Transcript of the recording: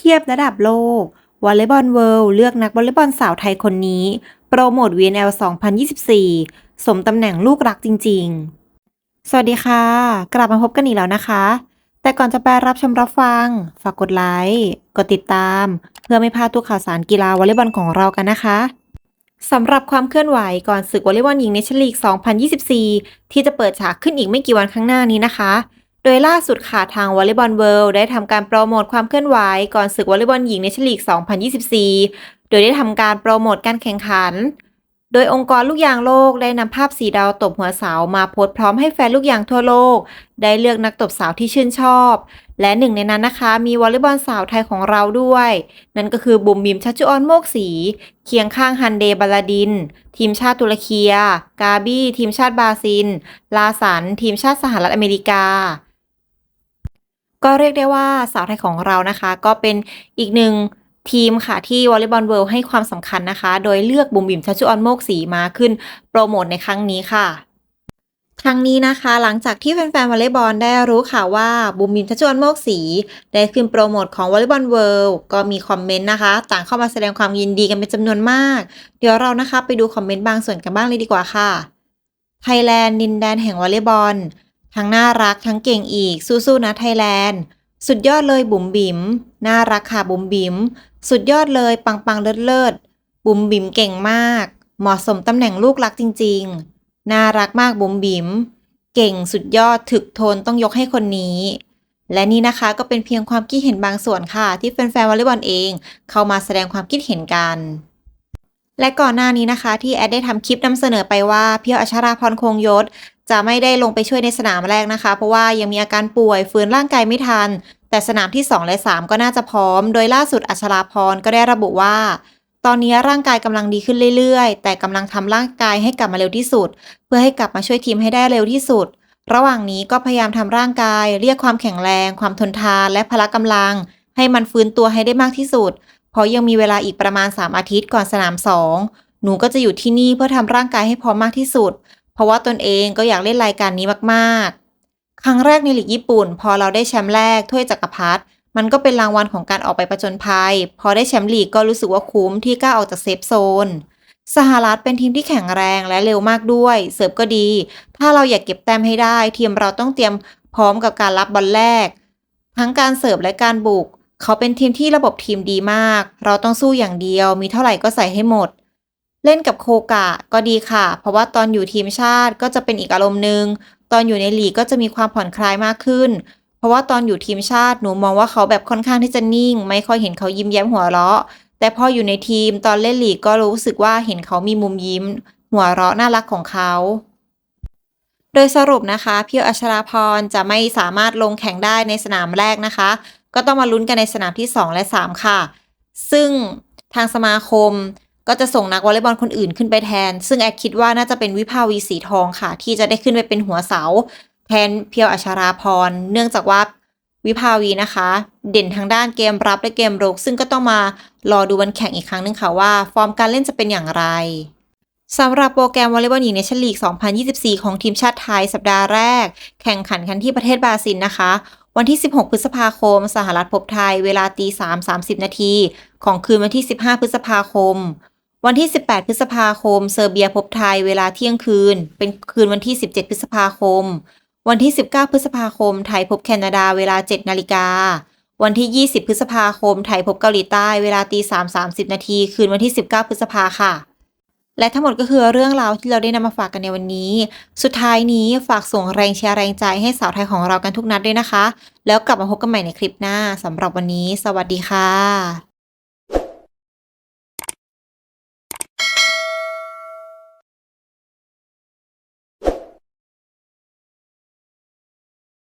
เทียบระดับโลกวอลเลย์บอลเวิลด์เลือกนักวอลเลย์บอลสาวไทยคนนี้ โปรโมท VNL 2024 สมตำแหน่งลูกรักจริง ๆ สวัสดีค่ะ กลับมาพบกันอีกแล้วนะคะ แต่ก่อนจะไปรับชมรับฟัง ฝากกดไลค์กดติดตาม เพื่อไม่พลาดทุกข่าวสารกีฬาวอลเลย์บอลของเรากันนะคะสำหรับความเคลื่อนไหวก่อนศึกวอลเลย์บอลหญิงเนชั่นลีก 2024 ที่จะเปิดฉากขึ้นอีกไม่กี่วันข้างหน้านี้นะคะ โดยล่าสุดค่ะทางวอลเลย์บอลเวิลด์ได้ทำการโปรโมทความเคลื่อนไหวก่อนศึกวอลเลย์บอลหญิงเนชั่นลีก 2024 โดยได้ทำการโปรโมทการแข่งขัน โดยองค์กรลูกยางโลกได้นำภาพสีดาวตบหัวเสามาโพสต์พร้อมให้แฟนลูกยางทั่วโลก ได้เลือกนักตบสาวที่ชื่นชอบ และหนึ่งในนั้นนะคะ มีวอลเลย์บอลสาวไทยของเราด้วย นั่นก็คือบุ๋มบิมชัชจุออนโมกสี เคียงข้างฮันเดบาลาดิน ทีมชาติตุรกีกาบี้ทีมชาติบราซิล ลาสันทีมชาติสหรัฐอเมริกา ก็เรียกได้ว่าสาวไทยของเรานะคะ ก็เป็นอีกหนึ่งทีมค่ะที่วอลเลย์บอลเวิลด์ให้ความสำคัญนะคะ โดยเลือกบุ๋มบิมชัชจุออนโมกสีมาขึ้นโปรโมทในครั้งนี้ค่ะครั้งนี้นะคะหลังจากที่แฟนๆวอลเลย์บอลได้รู้ข่าวว่าบุ๋มบิมชัชจุออนโมกสีได้ขึ้นโปรโมทของวอลเลย์บอลเวิลด์ก็มีคอมเมนต์นะคะ ต่างเข้ามาแสดงความยินดีกันเป็นจำนวนมาก เดี๋ยวเรานะคะไปดูคอมเมนต์บางส่วนกันบ้างเลยดีกว่าค่ะไทยแลนด์ดินแดนแห่งวอลเลย์บอล ทั้งน่ารักทั้งเก่งอีกสู้ๆนะไทยแลนด์ สุดยอดเลยบุ๋มบิ๋มน่ารักค่ะบุ๋มบิ๋มสุดยอดเลยปังปังเลิศเลิศบุ๋มบิ๋มเก่งมาก เหมาะสมตำแหน่งลูกรักจริง ๆ น่ารักมากบุ๋มบิ๋มเก่งสุดยอดถึกทนต้องยกให้คนนี้ และนี่นะคะก็เป็นเพียงความคิดเห็นบางส่วนค่ะ ที่แฟนๆวอลเลย์บอลเอง เข้ามาแสดงความคิดเห็นกันและก่อนหน้านี้นะคะที่แอดได้ทำคลิปนำเสนอไปว่าเพียวอัชราพรคงยศ จะไม่ได้ลงไปช่วยในสนามแรกนะคะ เพราะว่ายังมีอาการป่วยฟื้นร่างกายไม่ทัน แต่สนามที่ 2 และ 3 ก็น่าจะพร้อม โดยล่าสุดอัชราพรก็ได้ระบุว่า ตอนนี้ร่างกายกำลังดีขึ้นเรื่อยๆ แต่กำลังทำร่างกายให้กลับมาเร็วที่สุด เพื่อให้กลับมาช่วยทีมให้ได้เร็วที่สุด ระหว่างนี้ก็พยายามทำร่างกาย เรียกความแข็งแรง ความทนทานและพละกำลัง ให้มันฟื้นตัวให้ได้มากที่สุด เพราะยังมีเวลาอีกประมาณ 3 อาทิตย์ก่อนสนาม 2 หนูก็จะอยู่ที่นี่เพื่อทำร่างกายให้พร้อมมากที่สุด ราะว่าตนเองก็อยากเล่นรายการนี้มากๆ ครั้งแรกในลีกญี่ปุ่น พอเราได้แชมป์แรกถ้วยจักรพรรดิมันก็เป็นรางวัลของการออกไปประจนภัย พอได้แชมป์ลีกก็รู้สึกว่าคุ้มที่กล้าออกจากเซฟโซน สหรัฐเป็นทีมที่แข็งแรงและเร็วมากด้วย เสิร์ฟก็ดี ถ้าเราอยากเก็บแต้มให้ได้ ทีมเราต้องเตรียมพร้อมกับการรับบอลแรก ทั้งการเสิร์ฟและการบุก เขาเป็นทีมที่ระบบทีมดีมาก เราต้องสู้อย่างเดียว มีเท่าไหร่ก็ใส่ให้หมด เล่นกับโคกะก็ดีค่ะ เพราะว่าตอนอยู่ทีมชาติก็จะเป็นอีกอารมณ์หนึ่งตอนอยู่ในลีกก็จะมีความผ่อนคลายมากขึ้น เพราะว่าตอนอยู่ทีมชาติหนูมองว่าเขาแบบค่อนข้างที่จะนิ่ง ไม่ค่อยเห็นเขายิ้มแย้มหัวเราะ แต่พออยู่ในทีมตอนเล่นลีกก็รู้สึกว่าเห็นเขามีมุมยิ้ม หัวเราะน่ารักของเขา โดยสรุปนะคะพียวอัชราพรจะไม่สามารถลงแข่งได้ในสนามแรกนะคะ ก็ต้องมาลุ้นกันในสนามที่ 2 และ 3 ค่ะ ซึ่งทางสมาคม ก็จะส่งนักวอลเลย์บอลคนอื่นขึ้นไปแทน ซึ่งแอดคิดว่าน่าจะเป็นวิภาวีสีทองค่ะ ที่จะได้ขึ้นไปเป็นหัวเสา แทนเพียวอัชราพร เนื่องจากว่าวิภาวีนะคะ เด่นทางด้านเกมรับและเกมรุก ซึ่งก็ต้องมารอดูวันแข่งอีกครั้งหนึงค่ะว่า ฟอร์มการเล่นจะเป็นอย่างไรสำหรับโปรแกรมวอลเลย์บอลหญิงในชั้นลีก 2024 ของทีมชาติไทยสัปดาห์แรก แข่งขันกันที่ประเทศบราซิลนะคะ วันที่ 16 พฤษภาคม สหรัฐพบไทย เวลาตี3 30 นาที ของคืนวันที่ 15 พฤษภาคม วันที่ 18 พฤษภาคม เซอร์เบียพบไทยเวลาเที่ยงคืน เป็นคืนวันที่ 17 พฤษภาคม วันที่ 19 พฤษภาคม ไทยพบแคนาดาเวลา 7 นาฬิกา วันที่ 20 พฤษภาคม ไทยพบเกาหลีใต้เวลาตี3 30นาที คืนวันที่ 19 พฤษภาค่ะ และทั้งหมดก็คือเรื่องราวที่เราได้นำมาฝากกันในวันนี้ สุดท้ายนี้ฝากส่งแรงเชียร์แรงใจให้สาวไทยของเรากันทุกนัดด้วยนะคะ แล้วกลับมาพบกันใหม่ในคลิปหน้าสำหรับวันนี้ สวัสดีค่ะ